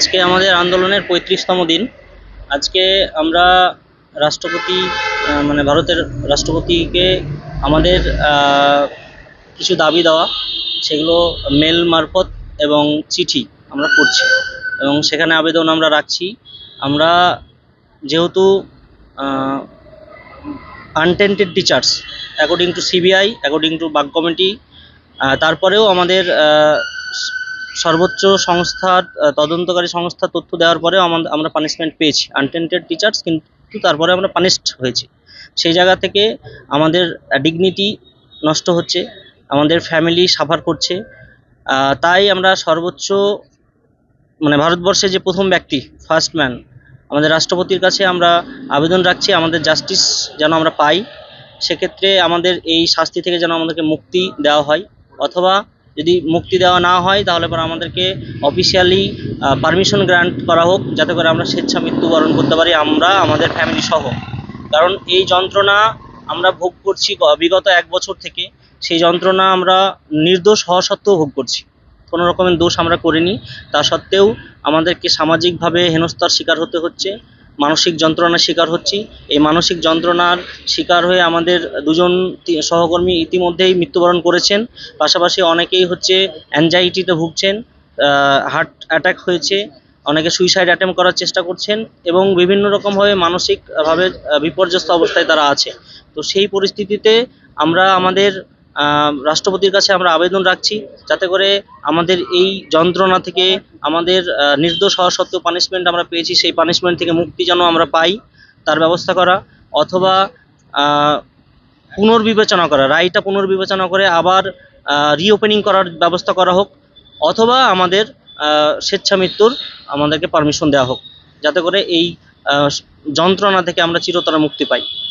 আজকে আমাদের আন্দোলনের পঁয়ত্রিশতম দিন। আজকে আমরা রাষ্ট্রপতি মানে ভারতের রাষ্ট্রপতিকে আমাদের কিছু দাবি দেওয়া, সেগুলো মেল মারফত এবং চিঠি আমরা করছি এবং সেখানে আবেদন আমরা রাখছি। আমরা যেহেতু untainted teachers according to CBI according to Bag committee তারপরেও আমাদের সর্বোচ্চ সংস্থার তদন্তকারী সংস্থার তথ্য দেওয়ার পরেও আমরা পানিশমেন্ট পেয়েছি। আনটেন্টেড টিচার্স কিন্তু তারপরে আমরা পানিশড হয়েছি। সেই জায়গা থেকে আমাদের ডিগনিটি নষ্ট হচ্ছে, আমাদের ফ্যামিলি সাফার করছে। তাই আমরা সর্বোচ্চ মানে ভারতবর্ষে যে প্রথম ব্যক্তি ফার্স্ট ম্যান আমাদের রাষ্ট্রপতির কাছে আমরা আবেদন রাখছি, আমাদের জাস্টিস যেন আমরা পাই। সেক্ষেত্রে আমাদের এই শাস্তি থেকে যেন আমাদেরকে মুক্তি দেওয়া হয়। অথবা যদি মুক্তি দেওয়া না হয়, তাহলে পরে আমাদেরকে অফিসিয়ালি পারমিশন গ্রান্ট করা হোক, যাতে করে আমরা স্বেচ্ছা মৃত্যুবরণ করতে পারি, আমরা, আমাদের ফ্যামিলি সহ। কারণ এই যন্ত্রণা আমরা ভোগ করছি বিগত এক বছর থেকে, সেই যন্ত্রণা আমরা নির্দোষ হওয়া সত্ত্বেও ভোগ করছি। কোনো রকমের দোষ আমরা করিনি। তা সত্ত্বেও আমাদেরকে সামাজিকভাবে হেনস্থার শিকার হতে হচ্ছে। মানসিক যন্ত্রণার শিকার হচ্ছি। এই মানসিক যন্ত্রণার শিকার হয়ে আমাদের দুজন সহকর্মী ইতিমধ্যেই মৃত্যুবরণ করেছেন। পাশাপাশি অনেকেই হচ্ছে অ্যাংজাইটিতে ভুগছেন হার্ট অ্যাটাক হয়েছে, অনেকে সুইসাইড অ্যাটেম্প করার চেষ্টা করছেন এবং বিভিন্ন রকমভাবে মানসিকভাবে বিপর্যস্ত অবস্থায় তারা আছে। তো সেই পরিস্থিতিতে আমরা আমাদের রাষ্ট্রপতির কাছে আমরা আবেদন রাখছি যাতে করে আমাদের এই যন্ত্রণা থেকে আমাদের নির্দোষ হওয়া সত্ত্বেও পানিশমেন্ট আমরা পেয়েছি সেই পানিশমেন্ট থেকে মুক্তি যেন আমরা পাই তার ব্যবস্থা করা অথবা পুনর্বিবেচনা করা রায়টা পুনর্বিবেচনা করে আবার রিওপেনিং করার ব্যবস্থা করা হোক অথবা আমাদের আহ, স্বেচ্ছা মৃত্যুর আমাদেরকে পারমিশন দেওয়া হোক যাতে করে এই যন্ত্রণা থেকে আমরা চিরতরে মুক্তি পাই।